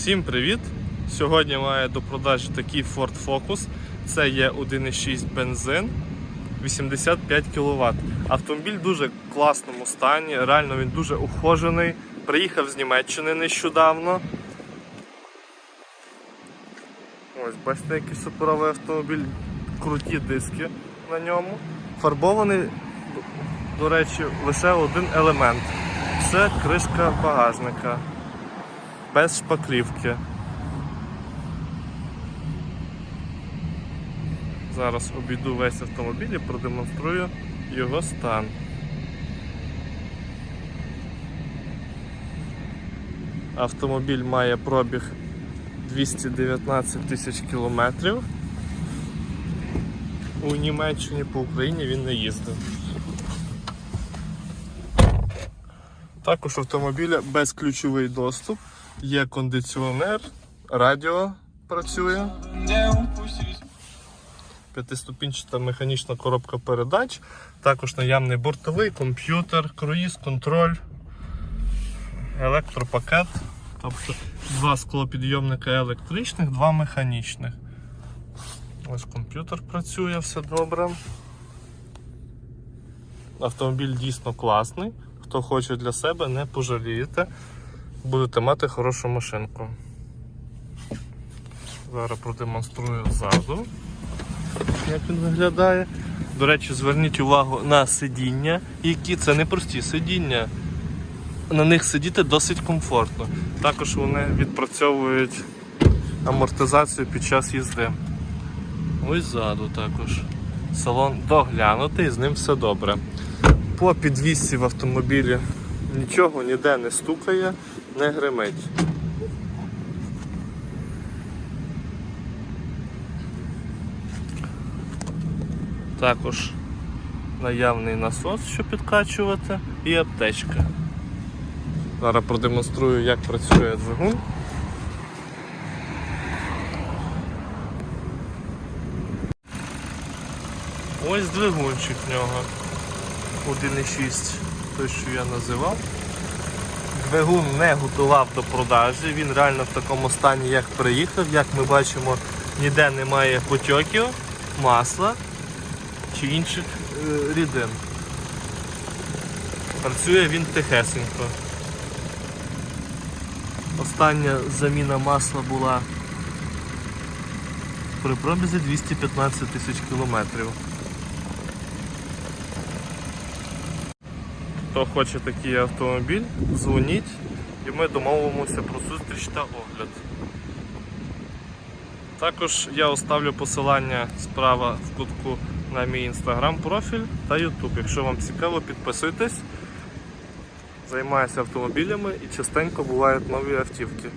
Всім привіт! Сьогодні маю до продажі такий Ford Focus. Це є 1,6 бензин 85 кВт. Автомобіль в дуже класному стані, реально він дуже ухожений. Приїхав з Німеччини нещодавно. Ось, бачите, який суперовий автомобіль, круті диски на ньому. Фарбований, до речі, лише один елемент. Це кришка багажника без шпаклівки. Зараз обійду весь автомобіль і продемонструю його стан. Автомобіль має пробіг 219 тисяч кілометрів. У Німеччині по Україні він не їздив. Також автомобіля безключовий доступ, є кондиціонер, радіо працює. П'ятиступінчата механічна коробка передач, також наявний бортовий комп'ютер, круїз, контроль, електропакет, тобто два склопідйомника електричних, два механічних. Ось комп'ютер працює, все добре. Автомобіль дійсно класний. Хто хоче для себе, не пожалієте. Будете мати хорошу машинку. Зараз продемонструю ззаду, як він виглядає. До речі, зверніть увагу на сидіння, які це не прості сидіння. На них сидіти досить комфортно. Також вони відпрацьовують амортизацію під час їзди. Ось ззаду також. Салон доглянутий, з ним все добре. По підвісці в автомобілі нічого ніде не стукає, не гримить. Також наявний насос, щоб підкачувати, і аптечка. Зараз продемонструю, як працює двигун. Ось двигунчик в нього. 1,6, той, що я називав. Двигун не готував до продажі, він реально в такому стані, як приїхав. Як ми бачимо, ніде немає потьоків, масла чи інших е, рідин. Працює він тихесенько. Остання заміна масла була при пробізі 215 тисяч кілометрів. Хто хоче такий автомобіль, дзвоніть і ми домовимося про зустріч та огляд. Також я оставлю посилання справа в кутку на мій інстаграм профіль та ютуб. Якщо вам цікаво, підписуйтесь. Займаюся автомобілями і частенько бувають нові автівки.